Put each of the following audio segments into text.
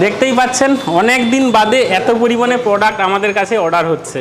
দেখতেই পাচ্ছেন অনেক দিন বাদে এত পরিমাণে প্রোডাক্ট আমাদের কাছে অর্ডার হচ্ছে।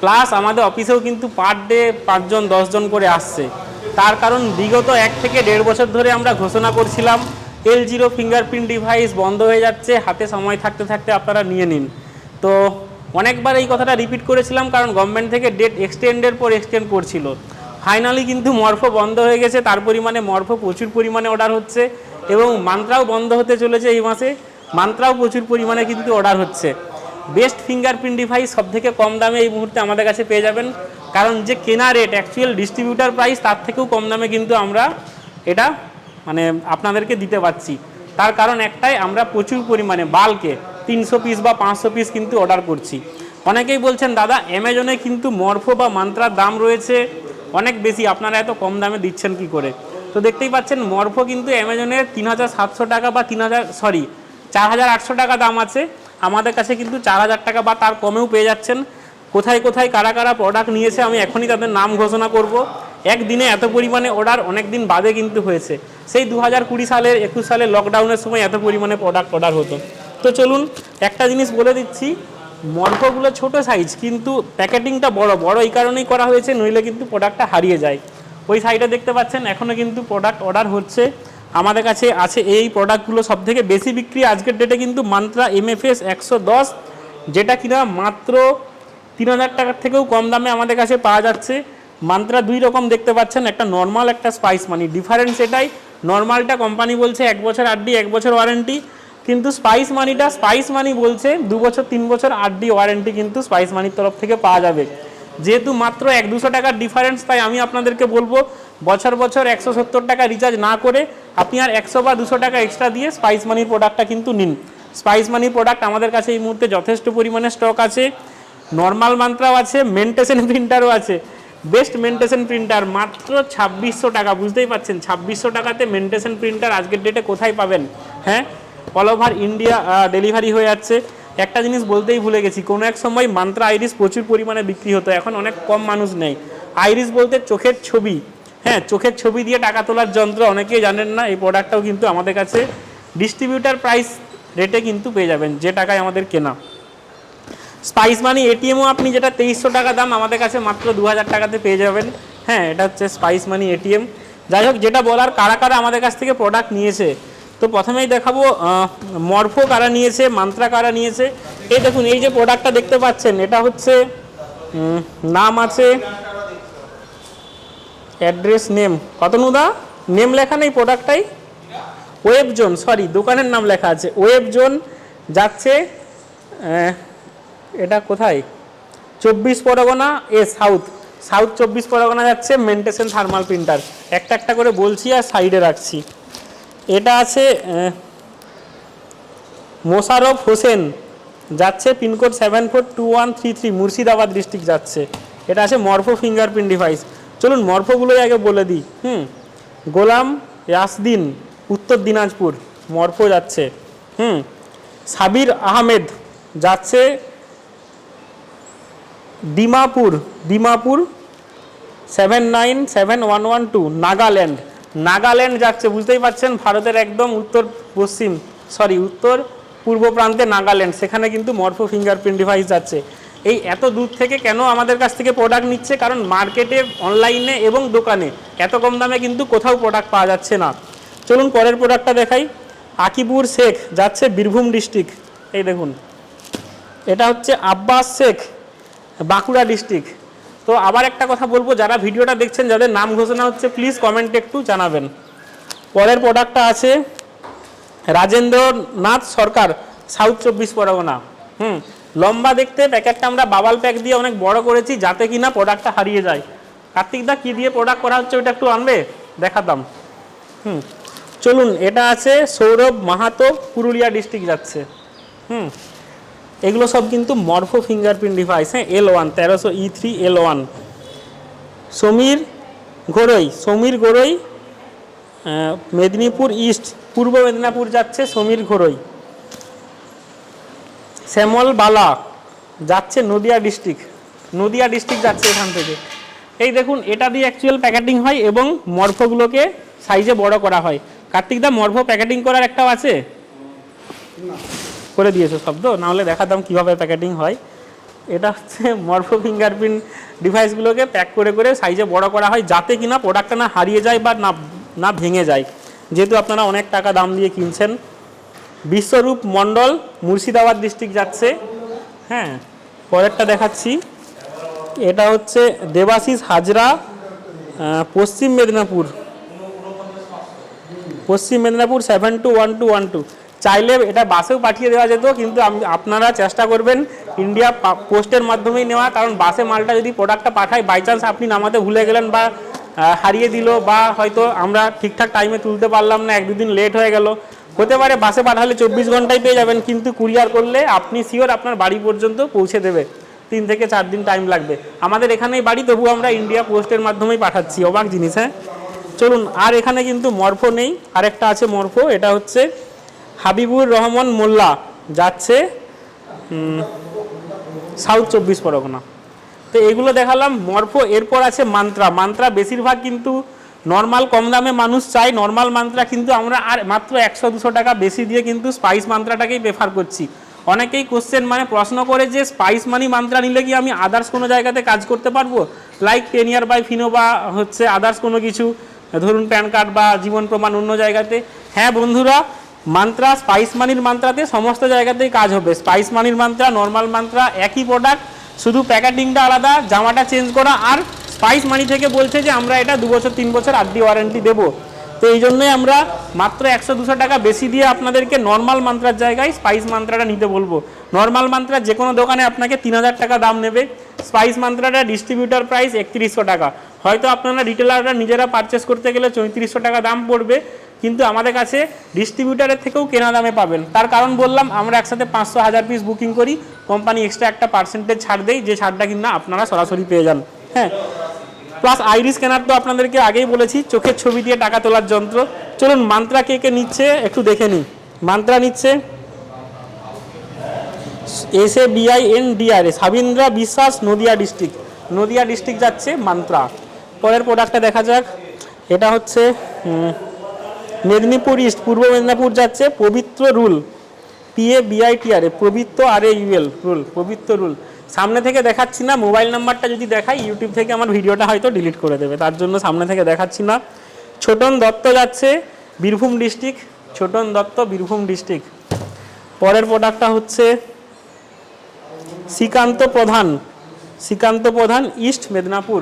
প্লাস আমাদের অফিসেও কিন্তু পার ডে পাঁচজন, দশজন করে আসছে। তার কারণ বিগত এক থেকে দেড় বছর ধরে আমরা ঘোষণা করছিলাম এল জিরো ফিঙ্গারপ্রিন্ট ডিভাইস বন্ধ হয়ে যাচ্ছে, হাতে সময় থাকতে থাকতে আপনারা নিয়ে নিন। তো অনেকবার এই কথাটা রিপিট করেছিলাম, কারণ গভর্নমেন্ট থেকে ডেট এক্সটেন্ডের পর এক্সটেন্ড করছিল। ফাইনালি কিন্তু মরফো বন্ধ হয়ে গেছে, তার পরিমাণে মরফো প্রচুর পরিমাণে অর্ডার হচ্ছে এবং মান্ত্রাও বন্ধ হতে চলেছে এই মাসে। মান্ত্রাও প্রচুর পরিমাণে কিন্তু অর্ডার হচ্ছে। বেস্ট ফিঙ্গারপ্রিন্ট ডিভাইস সব থেকে কম দামে এই মুহূর্তে আমাদের কাছে পেয়ে যাবেন। কারণ যে কেনা রেট অ্যাকচুয়াল ডিস্ট্রিবিউটার প্রাইস তার থেকেও কম দামে কিন্তু আমরা এটা মানে আপনাদেরকে দিতে পারছি। তার কারণ একটাই, আমরা প্রচুর পরিমাণে বালকে তিনশো পিস বা পাঁচশো পিস কিন্তু অর্ডার করছি। অনেকেই বলছেন, দাদা অ্যামাজনে কিন্তু মরফো বা মান্ত্রার দাম রয়েছে। অনেক বেশি, আপনারা এত কম দামে দিচ্ছেন কি করে? তো দেখতেই পাচ্ছেন, মরফো কিন্তু অ্যামাজনের তিন হাজার সাতশো টাকা বা তিন হাজার সরি চার হাজার আটশো টাকা দাম আছে। আমাদের কাছে কিন্তু চার হাজার টাকা বা তার কমেও পেয়ে যাচ্ছেন। কোথায় কোথায় কারা কারা প্রোডাক্ট নিয়েছে আমি এখনই তাদের নাম ঘোষণা করব। একদিনে এত পরিমাণে অর্ডার অনেক দিন বাদে কিন্তু হয়েছে। সেই দু হাজার কুড়ি সালের একুশ সালের লকডাউনের সময় এত পরিমাণে প্রোডাক্ট অর্ডার হতো। তো চলুন একটা জিনিস বলে দিচ্ছি মর্ফগুলো ছোট সাইজ কিন্তু প্যাকেটিংটা বড়। বড় এই কারণেই করা হয়েছে, নইলে কিন্তু প্রোডাক্টটা হারিয়ে যায়। ওই সাইডে দেখতে পাচ্ছেন এখনও কিন্তু প্রোডাক্ট অর্ডার হচ্ছে। আমাদের কাছে আছে এই প্রোডাক্টগুলো সব থেকে বেশি বিক্রি। আজকের ডেটে কিন্তু মান্ত্রা এমএফএস একশো দশ, যেটা কিনা মাত্র তিন হাজার টাকার থেকেও কম দামে আমাদের কাছে পাওয়া যাচ্ছে। মান্ত্রা দুই রকম দেখতে পাচ্ছেন, একটা নর্মাল একটা স্পাইস মানি ডিফারেন্স এটাই। নর্মালটা কোম্পানি বলছে এক বছর আড্ডি এক বছর ওয়ারেন্টি কিন্তু স্পাইস মানিটা স্পাইস মানি বলছে দু বছর, তিন বছর আড্ডি ওয়ারেন্টি কিন্তু স্পাইস মানির তরফ থেকে পাওয়া যাবে। যেহেতু মাত্র এক দুশো টাকার ডিফারেন্স তাই আমি আপনাদেরকে বলব, বছর বছর একশো সত্তর টাকা রিচার্জ না করে আপনি আর একশো বা দুশো টাকা এক্সট্রা দিয়ে স্পাইস মানির প্রোডাক্টটা কিন্তু নিন। স্পাইস মানির প্রোডাক্ট আমাদের কাছে এই মুহূর্তে যথেষ্ট পরিমাণে স্টক আছে। নর্মাল মান্ত্রাও আছে মেন্টেশন প্রিন্টারও আছে। বেস্ট মেন্টেশন প্রিন্টার মাত্র ছাব্বিশশো টাকা, বুঝতেই পারছেন? ছাব্বিশশো টাকাতে মেন্টেশন প্রিন্টার আজকের ডেটে কোথায় পাবেন? হ্যাঁ? অল ওভার ইন্ডিয়া ডেলিভারি হয়ে যাচ্ছে। একটা জিনিস বলতেই ভুলে গেছি, কোনো এক সময় মান্ত্রা আইরিস প্রচুর পরিমাণে বিক্রি হতো, এখন অনেক কম মানুষ নেই। আইরিস বলতে চোখের ছবি হ্যাঁ চোখের ছবি দিয়ে টাকা তোলার যন্ত্র, অনেকেই জানেন না, এই প্রোডাক্টটাও কিন্তু আমাদের কাছে ডিস্ট্রিবিউটার প্রাইস রেটে কিন্তু পেয়ে যাবেন, যে টাকায় আমাদের কেনা। স্পাইস মানি এটিএমও আপনি যেটা তেইশশো টাকা দাম আমাদের কাছে মাত্র দু হাজার টাকাতে পেয়ে যাবেন। হ্যাঁ এটা হচ্ছে স্পাইস মানি এটিএম যাই হোক, যেটা বলার, কারা কারা আমাদের কাছ থেকে প্রোডাক্ট নিয়েছে তো প্রথমেই দেখাবো মরফো কারা নিয়েছে, মান্ত্রা কারা নিয়েছে। এই দেখুন, এই যে প্রোডাক্টটা দেখতে পাচ্ছেন, এটা হচ্ছে নাম আছে, অ্যাড্রেস নেম, কত নুদা? নেম লেখা নেই প্রোডাক্টটাই? ওয়েব জোন সরি দোকানের নাম লেখা আছে ওয়েব জোন যাচ্ছে এটা কোথায়? চব্বিশ পরগনা এ, সাউথ। সাউথ চব্বিশ পরগনা যাচ্ছে মেন্টেশন থার্মাল প্রিন্টার। একটা একটা করে বলছি আর সাইডে রাখছি। এটা আছে মোশারফ হোসেন, যাচ্ছে pincode seven four two one three three Murshidabad district যাচ্ছে। এটা আছে মরফো ফিঙ্গারপ্রিন্ট ডিভাইস চলুন মর্ফোগুলোই আগে বলে দিই। হুম, গোলাম ইয়াসদিন, উত্তর দিনাজপুর, মর্ফো যাচ্ছে। হুম, সাবির আহমেদ যাচ্ছে Dimapur Dimapur seven nine seven one one two Nagaland. Nagaland যাচ্ছে, বুঝতেই পারছেন? ভারতের একদম উত্তর পশ্চিম সরি উত্তর পূর্ব প্রান্তে নাগাল্যান্ড, সেখানে কিন্তু মরফো ফিঙ্গারপ্রিন্ট ডিভাইস যাচ্ছে। এই এত দূর থেকে কেন আমাদের কাছ থেকে প্রোডাক্ট নিচ্ছে? কারণ মার্কেটে অনলাইনে এবং দোকানে এত কম দামে কিন্তু কোথাও প্রোডাক্ট পাওয়া যাচ্ছে না। চলুন পরের প্রোডাক্টটা দেখাই। আকিবুর শেখ যাচ্ছে বীরভূম ডিস্ট্রিক্ট এই দেখুন, এটা হচ্ছে আব্বাস শেখ, বাঁকুড়া ডিস্ট্রিক্ট তো আবার একটা কথা বলব, যারা ভিডিওটা দেখছেন, যাদের নাম ঘোষণা হচ্ছে প্লিজ কমেন্টে একটু জানাবেন। পরের প্রোডাক্টটা আছে রাজেন্দ্রনাথ সরকার সাউথ চব্বিশ পরগনা। হুম, লম্বা দেখতে, প্যাকেটটা আমরা বাবাল প্যাক দিয়ে অনেক বড় করেছি, যাতে কিনা প্রোডাক্টটা হারিয়ে যায়। কার্তিক দা, কী দিয়ে প্রোডাক্ট করা হচ্ছে, ওইটা একটু আনবে? দেখাতাম। হুম, চলুন, এটা আছে সৌরভ মাহাতো, পুরুলিয়া ডিস্ট্রিক্ট যাচ্ছে। হুম এগুলো সব কিন্তু মরফো ফিঙ্গারপ্রিন্ট ডিভাইস হ্যাঁ এল ওয়ান তেরোশো E three L one Samir Garai Samir আহ, মেদিনীপুর ইস্ট পূর্ব মেদিনীপুর যাচ্ছে সমীর ঘোরই শ্যামল বালা যাচ্ছে নদিয়া ডিস্ট্রিক্ট নদিয়া ডিস্ট্রিক্ট যাচ্ছে এখান থেকে। এই দেখুন এটা দিয়ে অ্যাকচুয়াল প্যাকেটিং হয় এবং মরফোগুলোকে সাইজে বড় করা হয়। কার্তিক দা মরফো প্যাকেটিং করার একটাও আছে? করে দিয়েছ শব্দ, নাহলে দেখাতাম কীভাবে প্যাকেটিং হয়। এটা হচ্ছে মরফো ফিঙ্গারপ্রিন্ট ডিভাইসগুলোকে প্যাক করে করে সাইজে বড় করা হয় যাতে কিনা প্রোডাক্টটা না হারিয়ে যায় বা না না ভেঙে যায়। যেহেতু আপনারা অনেক টাকা দাম দিয়ে কিনছেন। বিশ্বরূপ মণ্ডল মুর্শিদাবাদ ডিস্ট্রিক্ট যাচ্ছে। হ্যাঁ পরেরটা দেখাচ্ছি। এটা হচ্ছে দেবাশিস হাজরা পশ্চিম মেদিনীপুর। পশ্চিম Medinipur seven two one two one two চাইলে এটা বাসেও পাঠিয়ে দেওয়া যেত, কিন্তু আপনারা চেষ্টা করবেন ইন্ডিয়া পোস্টের মাধ্যমেই নেওয়া, কারণ বাসে মালটা যদি প্রোডাক্টটা পাঠায় বাই চান্স আপনি নামাতে ভুলে গেলেন বা হারিয়ে দিল বা হয়তো আমরা ঠিকঠাক টাইমে তুলতে পারলাম না, এক দুদিন লেট হয়ে গেল। হতে পারে বাসে পাঠালে চব্বিশ ঘন্টায় পেয়ে যাবেন, কিন্তু কুরিয়ার করলে আপনি শিওর আপনার বাড়ি পর্যন্ত পৌঁছে দেবে। তিন থেকে চার দিন টাইম লাগবে। আমাদের এখানেই বাড়ি, তবু আমরা ইন্ডিয়া পোস্টের মাধ্যমেই পাঠাচ্ছি। অবাক জিনিস হ্যাঁ? চলুন, আর এখানে কিন্তু মরফো নেই। আরেকটা আছে মরফো, এটা হচ্ছে হাবিবুর রহমান মোল্লা যাচ্ছে সাউথ চব্বিশ পরগনা। তো এগুলো দেখালাম, মরফো, এরপর আছে মান্ত্রা। মান্ত্রা বেশিরভাগ কিন্তু নর্মাল কম দামে মানুষ চাই নর্মাল মান্ত্রা কিন্তু আমরা আর মাত্র একশো দুশো টাকা বেশি দিয়ে কিন্তু স্পাইস মান্ত্রাটাকেই প্রেফার করছি। অনেকেই কোশ্চেন মানে প্রশ্ন করে যে স্পাইস মানি মান্ত্রা নিলে কি আমি আদার্স কোনো জায়গাতে কাজ করতে পারব? Like ten year by Fino বা হচ্ছে আদার্স কোনো কিছু, ধরুন প্যান কার্ড বা জীবন প্রমাণ অন্য জায়গাতে। হ্যাঁ বন্ধুরা মান্ত্রা স্পাইস মানির মান্ত্রাতে সমস্ত জায়গাতেই কাজ হবে। স্পাইস মানির মান্ত্রা নর্মাল মান্ত্রা একই প্রোডাক্ট শুধু প্যাকেটিংটা আলাদা, জামাটা চেঞ্জ করা আর স্পাইস মানি থেকে বলছে যে আমরা এটা দু বছর, তিন বছর আড্ডি ওয়ারেন্টি দেবো। তো এই জন্যই আমরা মাত্র একশো দুশো টাকা বেশি দিয়ে আপনাদেরকে নর্মাল মান্ত্রার জায়গায় স্পাইস মান্ত্রাটা নিতে বলব। নর্মাল মান্ত্রা যে কোনো দোকানে আপনাকে তিন হাজার টাকা দাম নেবে। স্পাইস মান্ত্রাটা ডিস্ট্রিবিউটার প্রাইস একত্রিশশো টাকা। হয়তো আপনারা রিটেলাররা নিজেরা পারচেস করতে গেলে চৌত্রিশশো টাকা দাম পড়বে। কিন্তু আমাদের কাছে ডিস্ট্রিবিউটারের থেকেও কেনা দামে পাবেন। তার কারণ বললাম, আমরা একসাথে পাঁচশো হাজার পিস বুকিং করি কোম্পানি এক্সট্রা একটা পার্সেন্টেজ ছাড় দেয় যে ছাড়টা কিনা আপনারা সরাসরি পেয়ে যান। হ্যাঁ। প্লাস আইরিস স্ক্যানার তো আপনাদেরকে আগেই বলেছি, চোখের ছবি দিয়ে টাকা তোলার যন্ত্র। চলুন মান্ত্রা কে কে নিচ্ছে একটু দেখে নিই। মান্ত্রা নিচ্ছে এস এ বিআই এন ডিআরএ সাবিন্দ্রা বিশ্বাস, নদিয়া ডিস্ট্রিক্ট নদিয়া ডিস্ট্রিক্ট যাচ্ছে মান্ত্রা পরের প্রোডাক্টটা দেখা যাক। এটা হচ্ছে মেদিনীপুর ইস্ট, পূর্ব মেদিনীপুর যাচ্ছে, পবিত্র Rul P A B I T R A Pabitra R A U L Rul, Pabitra Rul. সামনে থেকে দেখাচ্ছি না, মোবাইল নাম্বারটা যদি দেখাই, ইউটিউব থেকে আমার ভিডিওটা হয়তো ডিলিট করে দেবে, তার জন্য সামনে থেকে দেখাচ্ছি না। ছোটন দত্ত যাচ্ছে, বীরভূম ডিস্ট্রিক্ট, ছোটন দত্ত, বীরভূম ডিস্ট্রিক্ট। পরের প্রোডাক্টটা হচ্ছে শ্রীকান্ত প্রধান শ্রীকান্ত প্রধান, ইস্ট মেদিনীপুর।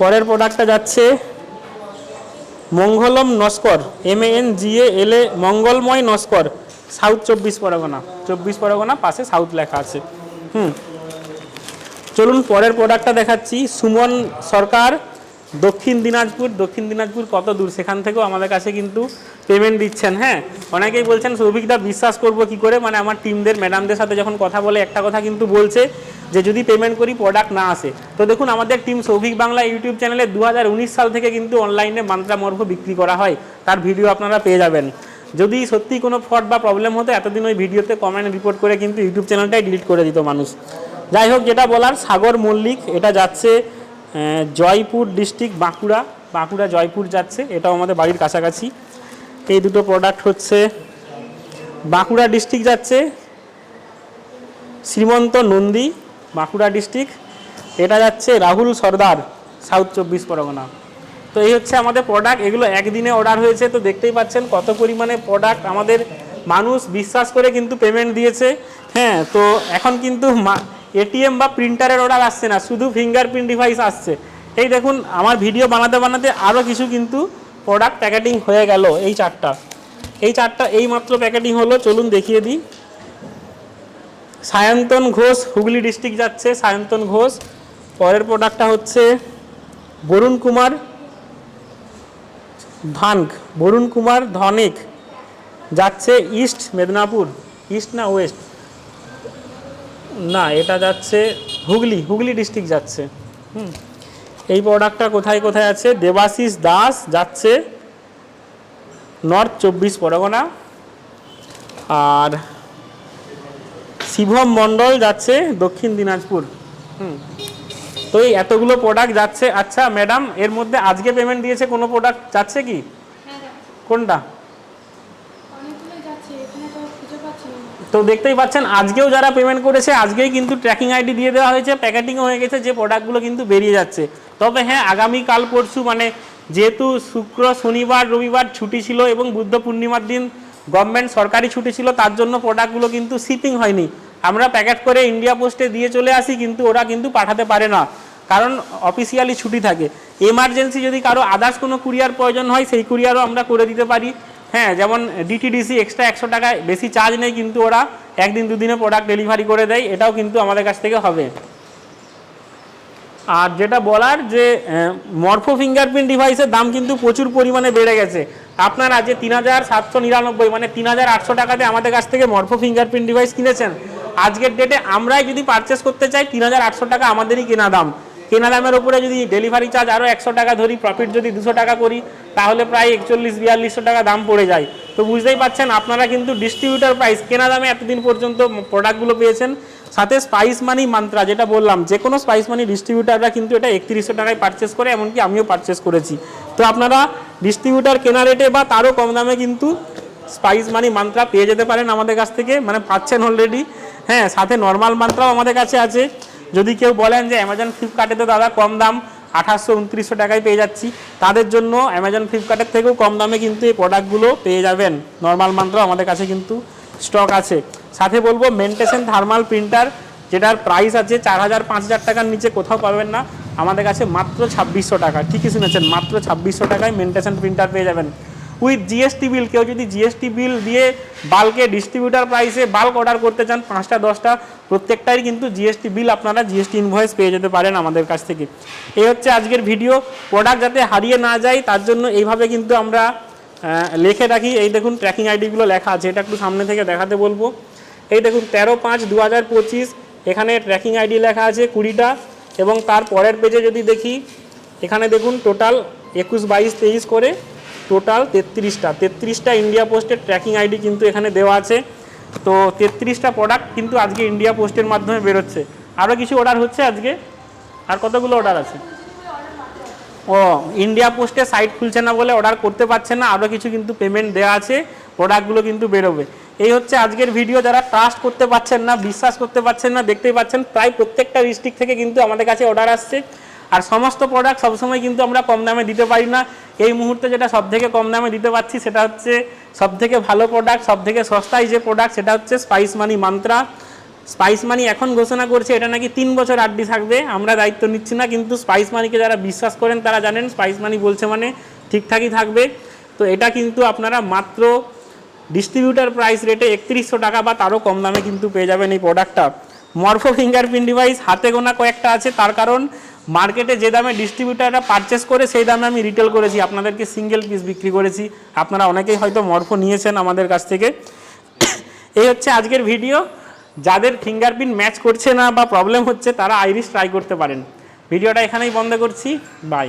পরের প্রোডাক্টটা যাচ্ছে Mangalam Naskar M A N G A L A Mangalmoy Naskar, south চব্বিশ পরগনা। চব্বিশ পরগনা পাশে সাউথ লেখা আছে। হুম। চলুন পরের প্রোডাক্টটা দেখাচ্ছি। সুমন সরকার দক্ষিণ দিনাজপুর দক্ষিণ দিনাজপুর কত দূর? সেখান থেকেও আমাদের কাছে কিন্তু পেমেন্ট দিচ্ছেন হ্যাঁ? অনেকেই বলছেন সৌভিকদা বিশ্বাস করব কি করে? মানে আমার টিমদের ম্যাডামদের সাথে যখন কথা বলে, একটা কথা কিন্তু বলছে যে, যদি পেমেন্ট করি প্রোডাক্ট না আসে। তো দেখুন, আমাদের টিম সৌভিক বাংলা ইউটিউব চ্যানেলে দু হাজার উনিশ সাল থেকে কিন্তু অনলাইনে মান্ত্রা মর্ফ বিক্রি করা হয়। তার ভিডিও আপনারা পেয়ে যাবেন। যদি সত্যি কোনো ফ্রড বা প্রবলেম হতো, এতদিন ওই ভিডিওতে কমেন্ট রিপোর্ট করে কিন্তু ইউটিউব চ্যানেলটাই ডিলিট করে দিত মানুষ। যাই হোক, যেটা বলার, সাগর মল্লিক, এটা যাচ্ছে জয়পুর ডিস্ট্রিক্ট বাঁকুড়া বাঁকুড়া জয়পুর যাচ্ছে, এটাও আমাদের বাড়ির কাছাকাছি। এই দুটো প্রোডাক্ট হচ্ছে, বাঁকুড়া ডিস্ট্রিক্ট যাচ্ছে, শ্রীমন্ত নন্দী, বাঁকুড়া ডিস্ট্রিক্ট, এটা যাচ্ছে রাহুল সর্দার, সাউথ চব্বিশ পরগনা। তো এই হচ্ছে আমাদের প্রোডাক্ট এগুলো একদিনে অর্ডার হয়েছে, তো দেখতেই পাচ্ছেন কত পরিমাণে প্রোডাক্ট আমাদের মানুষ বিশ্বাস করে কিন্তু পেমেন্ট দিয়েছে। হ্যাঁ তো এখন কিন্তু এটিএম বা প্রিন্টারের অর্ডার আসছে না, শুধু ফিঙ্গারপ্রিন্ট ডিভাইস আসছে। এই দেখুন, আমার ভিডিও বানাতে বানাতে আরও কিছু কিন্তু প্রোডাক্ট প্যাকেটিং হয়ে গেল এই চারটা। এই চারটা এই মাত্র প্যাকেটিং হলো, চলুন দেখিয়ে দিই। সায়ন্তন ঘোষ, হুগলি ডিস্ট্রিক্ট যাচ্ছে, সায়ন্তন ঘোষ। পরের প্রোডাক্টটা হচ্ছে বরুণ কুমার ভানক বরুণ কুমার ধনিক যাচ্ছে ইস্ট মেদিনীপুর ইস্ট না ওয়েস্ট না এটা যাচ্ছে হুগলি হুগলি ডিস্ট্রিক্ট যাচ্ছে। হুম। এই প্রোডাক্টটা কোথায় কোথায় আছে? দেবাশিস দাস যাচ্ছে নর্থ চব্বিশ পরগনা। আর শিবম মণ্ডল যাচ্ছে দক্ষিণ দিনাজপুর। হুম। তো এই এতগুলো প্রোডাক্ট যাচ্ছে। আচ্ছা ম্যাডাম এর মধ্যে আজকে পেমেন্ট দিয়েছে কোনো প্রোডাক্ট যাচ্ছে কি? হ্যাঁ কোনটা অনেকগুলো যাচ্ছে এখানে তো কিছু তো দেখতেই পাচ্ছেন, আজকেও যারা পেমেন্ট করেছে, আজকেই কিন্তু ট্র্যাকিং আইডি দিয়ে দেওয়া হয়েছে প্যাকেটিংও হয়ে গেছে, যে প্রোডাক্টগুলো কিন্তু বেরিয়ে যাচ্ছে। তবে হ্যাঁ আগামী কাল পরশু মানে যেহেতু শুক্র, শনিবার, রবিবার ছুটি ছিল এবং বুদ্ধ পূর্ণিমার দিন গভর্নমেন্ট সরকারি ছুটি ছিল, তার জন্য প্রোডাক্টগুলো কিন্তু শিপিং হয়নি। আমরা প্যাকেট করে ইন্ডিয়া পোস্টে দিয়ে চলে আসি, কিন্তু ওরা কিন্তু পাঠাতে পারে না, কারণ অফিসিয়ালি ছুটি থাকে। এমার্জেন্সি যদি কারও আদার্স কোনো কুরিয়ার প্রয়োজন হয়, সেই কুরিয়ারও আমরা করে দিতে পারি। হ্যাঁ যেমন ডিটিডিসি এক্সট্রা একশো টাকা বেশি চার্জ নেই কিন্তু ওরা একদিন দুদিনে প্রোডাক্ট ডেলিভারি করে দেয়, এটাও কিন্তু আমাদের কাছ থেকে হবে। আর যেটা বলার যে মরফো ফিঙ্গারপ্রিন্ট ডিভাইসের দাম কিন্তু প্রচুর পরিমাণে বেড়ে গেছে। আপনারা যে তিন হাজার সাতশো নিরানব্বই মানে তিন হাজার আটশো টাকাতে আমাদের কাছ থেকে মরফো ফিঙ্গারপ্রিন্ট ডিভাইস কিনেছেন, আজকের ডেটে আমরাই যদি পারচেস করতে চাই, তিন হাজার আটশো টাকা আমাদেরই কেনা দাম। কেনা দামের উপরে যদি ডেলিভারি চার্জ আরও একশো টাকা ধরি প্রফিট যদি দুশো টাকা করি, তাহলে প্রায় একচল্লিশ, বিয়াল্লিশশো টাকা দাম পড়ে যায়। তো বুঝতেই পাচ্ছেন, আপনারা কিন্তু ডিস্ট্রিবিউটার প্রাইস কেনা দামে এতদিন পর্যন্ত প্রোডাক্টগুলো পেয়েছেন। সাথে স্পাইস মানি মান্ত্রা যেটা বললাম, যে কোনো স্পাইস মানি ডিস্ট্রিবিউটাররা কিন্তু এটা একত্রিশশো টাকায় পারচেস করে, এমনকি আমিও পারচেস করেছি। তো আপনারা ডিস্ট্রিবিউটার কেনা রেটে বা তারও কম দামে কিন্তু স্পাইস মানি মান্ত্রা পেয়ে যেতে পারেন আমাদের কাছ থেকে। মানে পাচ্ছেন অলরেডি হ্যাঁ সাথে নর্মাল মান্ত্রাও আমাদের কাছে আছে। যদি কেউ বলেন যে অ্যামাজন ফ্লিপকার্টে তো দাদা কম দাম আঠাশশো উনত্রিশশো টাকায় পেয়ে যাচ্ছি, তাদের জন্য অ্যামাজন ফ্লিপকার্টের থেকেও কম দামে কিন্তু এই প্রোডাক্টগুলো পেয়ে যাবেন। নর্মাল মান্ত্রাও আমাদের কাছে কিন্তু স্টক আছে। সাথে বলব মেন্টেশন থার্মাল প্রিন্টার যেটার প্রাইস আছে চার হাজার, পাঁচ হাজার টাকার নিচে কোথাও পাবেন না। আমাদের কাছে মাত্র ছাব্বিশশো টাকা। ঠিকই শুনেছেন, মাত্র ছাব্বিশশো টাকায় মেন্টেশন প্রিন্টার পেয়ে যাবেন। উইথ জিএসটি বিল কেউ যদি জিএসটি বিল দিয়ে বাল্কে ডিস্ট্রিবিউটার প্রাইসে বাল্ক অর্ডার করতে চান, পাঁচটা, দশটা প্রত্যেকটাই কিন্তু জিএসটি বিল আপনারা জিএসটি ইনভয়েস পেয়ে যেতে পারেন আমাদের কাছ থেকে। এই হচ্ছে আজকের ভিডিও প্রোডাক্ট যাতে হারিয়ে না যায়, তার জন্য এইভাবে কিন্তু আমরা লিখে রাখি। এই দেখুন ট্র্যাকিং আইডিগুলো লেখা আছে। এটা একটু সামনে থেকে দেখাতে বলব। এই দেখুন, তেরো পাঁচ দু এখানে ট্র্যাকিং আইডি লেখা আছে কুড়িটা। এবং তার পরের পেজে যদি দেখি, এখানে দেখুন টোটাল একুশ, বাইশ, তেইশ করে। টোটাল তেত্রিশটা। তেত্রিশটা ইন্ডিয়া পোস্টের ট্র্যাকিং আইডি কিন্তু এখানে দেওয়া আছে। তো তেত্রিশটা প্রোডাক্ট কিন্তু আজকে ইন্ডিয়া পোস্টের মাধ্যমে বেরোচ্ছে। আরও কিছু অর্ডার হচ্ছে আজকে? আর কতগুলো অর্ডার আছে? ও ইন্ডিয়া পোস্টে সাইট খুলছে না বলে অর্ডার করতে পারছে না। আরও কিছু কিন্তু পেমেন্ট দেওয়া আছে। প্রোডাক্টগুলো কিন্তু বেরোবে। এই হচ্ছে আজকের ভিডিও যারা ট্রাস্ট করতে পারছেন না, বিশ্বাস করতে পারছেন না, দেখতেই পাচ্ছেন, প্রায় প্রত্যেকটা ডিস্ট্রিক্ট থেকে কিন্তু আমাদের কাছে অর্ডার আসছে। আর সমস্ত প্রোডাক্ট সবসময় কিন্তু আমরা কম দামে দিতে পারি না। এই মুহূর্তে যেটা সব থেকে কম দামে দিতে পারছি সেটা হচ্ছে সব থেকে ভালো প্রোডাক্ট সব থেকে সস্তায় যে প্রোডাক্ট সেটা হচ্ছে spice money Mantra spice money এখন ঘোষণা করছে এটা নাকি তিন বছর আড্ডি থাকবে, আমরা দায়িত্ব নিচ্ছি না, কিন্তু স্পাইস মানিকে যারা বিশ্বাস করেন তারা জানেন স্পাইস মানি বলছে মানে ঠিকঠাকই থাকবে। তো এটা কিন্তু আপনারা মাত্র ডিস্ট্রিবিউটার প্রাইস রেটে একত্রিশশো টাকা বা তারও কম দামে কিন্তু পেয়ে যাবেন এই প্রোডাক্টটা মরফো ফিঙ্গারপ্রিন্ট ডিভাইস হাতে গোনা কয়েকটা আছে, তার কারণ মার্কেটে যে দামে ডিস্ট্রিবিউটাররা পারচেস করে, সেই দামে আমি রিটেল করেছি। আপনাদেরকে সিঙ্গেল পিস বিক্রি করেছি। আপনারা অনেকেই হয়তো মরফো নিয়েছেন আমাদের কাছ থেকে। এই হচ্ছে আজকের ভিডিও যাদের ফিঙ্গারপ্রিন্ট ম্যাচ করছে না বা প্রবলেম হচ্ছে, তারা আইরিশ ট্রাই করতে পারেন। ভিডিওটা এখানেই বন্ধ করছি। বাই